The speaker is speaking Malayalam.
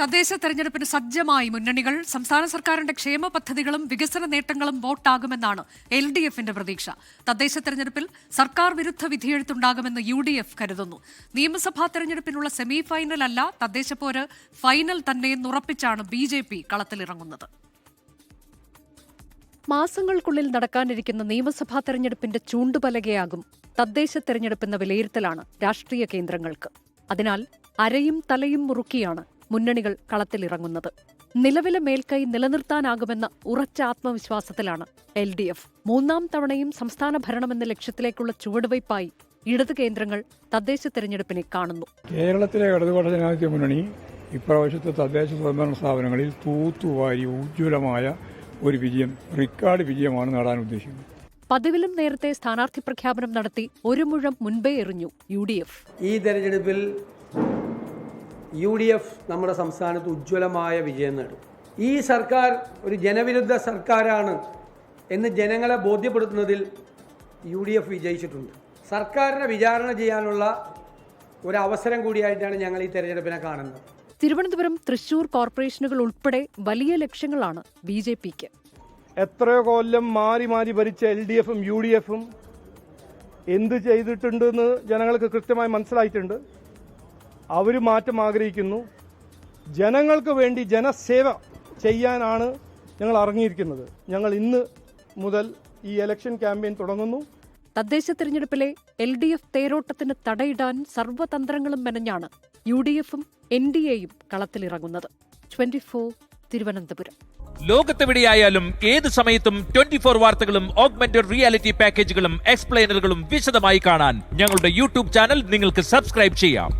തദ്ദേശ തെരഞ്ഞെടുപ്പിന് സജ്ജമായി മുന്നണികൾ സംസ്ഥാന സർക്കാരിന്റെ ക്ഷേമ പദ്ധതികളും വികസന നേട്ടങ്ങളും വോട്ടാകുമെന്നാണ് എൽ ഡി എഫിന്റെ പ്രതീക്ഷ. തദ്ദേശ തെരഞ്ഞെടുപ്പിൽ സർക്കാർ വിരുദ്ധ വിധിയെഴുത്തുണ്ടാകുമെന്ന് യു ഡി എഫ് കരുതുന്നു. നിയമസഭാ തെരഞ്ഞെടുപ്പിനുള്ള സെമി ഫൈനൽ അല്ല തദ്ദേശ പോര് ഫൈനൽ തന്നെയെന്നുറപ്പിച്ചാണ് ബി ജെ പി കളത്തിലിറങ്ങുന്നത്. മാസങ്ങൾക്കുള്ളിൽ നടക്കാനിരിക്കുന്ന നിയമസഭാ തെരഞ്ഞെടുപ്പിന്റെ ചൂണ്ടുപലകയാകും തദ്ദേശ തെരഞ്ഞെടുപ്പെന്ന വിലയിരുത്തലാണ് രാഷ്ട്രീയ കേന്ദ്രങ്ങൾക്ക്. അതിനാൽ അരയും തലയും മുറുക്കിയാണ് മുന്നണികൾ കളത്തിലിറങ്ങുന്നത്. നിലവിലെ മേൽക്കൈ നിലനിർത്താനാകുമെന്ന ഉറച്ച ആത്മവിശ്വാസത്തിലാണ് എൽ ഡി എഫ്. മൂന്നാം തവണയും സംസ്ഥാന ഭരണമെന്ന ലക്ഷ്യത്തിലേക്കുള്ള ചുവടുവയ്പായി ഇടത് കേന്ദ്രങ്ങൾ തദ്ദേശ തെരഞ്ഞെടുപ്പിനെ കാണുന്നു. കേരളത്തിലെ ഇടതുപക്ഷ ജനാധിപത്യ മുന്നണി ഇപ്രാവശ്യത്തെ തദ്ദേശ സ്വയംഭരണ സ്ഥാപനങ്ങളിൽ തൂത്തുവാരി ഉജ്ജ്വലമായ ഒരു വിജയം റെക്കോർഡ് വിജയമാണ് നേടാൻ ഉദ്ദേശിക്കുന്നത്. പതിവിലും നേരത്തെ സ്ഥാനാർത്ഥി പ്രഖ്യാപനം നടത്തി ഒരു മുഴം മുൻപേ എറിഞ്ഞു യു ഡി എഫ്. ഈ തെരഞ്ഞെടുപ്പിൽ യു ഡി എഫ് നമ്മുടെ സംസ്ഥാനത്ത് ഉജ്ജ്വലമായ വിജയം നേടും. ഈ സർക്കാർ ഒരു ജനവിരുദ്ധ സർക്കാരാണ് എന്ന് ജനങ്ങളെ ബോധ്യപ്പെടുത്തുന്നതിൽ യു ഡി എഫ് വിജയിച്ചിട്ടുണ്ട്. സർക്കാരിനെ വിചാരണ ചെയ്യാനുള്ള ഒരു അവസരം കൂടിയായിട്ടാണ് ഞങ്ങൾ ഈ തെരഞ്ഞെടുപ്പിനെ കാണുന്നത്. തിരുവനന്തപുരം തൃശൂർ കോർപ്പറേഷനുകൾ ഉൾപ്പെടെ വലിയ ലക്ഷ്യങ്ങളാണ് ബി ജെ പിക്ക്. എത്രയോ കൊല്ലം മാറി മാറി ഭരിച്ച എൽ ഡി എഫും യു ഡി എഫും എന്ത് ചെയ്തിട്ടുണ്ടെന്ന് ജനങ്ങൾക്ക് കൃത്യമായി മനസ്സിലായിട്ടുണ്ട്. അവർ മാറ്റം ആഗ്രഹിക്കുന്നു. ജനങ്ങൾക്ക് വേണ്ടി ജനസേവ ചെയ്യാനാണ് ഞങ്ങൾ ഇറങ്ങിയിരിക്കുന്നത്. ഞങ്ങൾ ഇന്ന് മുതൽ ഈ ഇലക്ഷൻ ക്യാമ്പയിൻ തുടങ്ങുന്നു. തദ്ദേശ തെരഞ്ഞെടുപ്പിലെ എൽ ഡി എഫ് തേരോട്ടത്തിന് തടയിടാൻ സർവതന്ത്രങ്ങളും മെനഞ്ഞാണ് യു ഡി എഫും എൻ ഡി എയും കളത്തിലിറങ്ങുന്നത്. Twenty four Thiruvananthapuram. ലോകത്തെവിടെയായാലും ഏത് സമയത്തും ട്വന്റി ഫോർ വാർത്തകളും ഓഗ്മെന്റഡ് റിയാലിറ്റി പാക്കേജുകളും എക്സ്പ്ലെയിനറുകളും വിശദമായി കാണാൻ ഞങ്ങളുടെ യൂട്യൂബ് ചാനൽ നിങ്ങൾക്ക് സബ്സ്ക്രൈബ് ചെയ്യാം.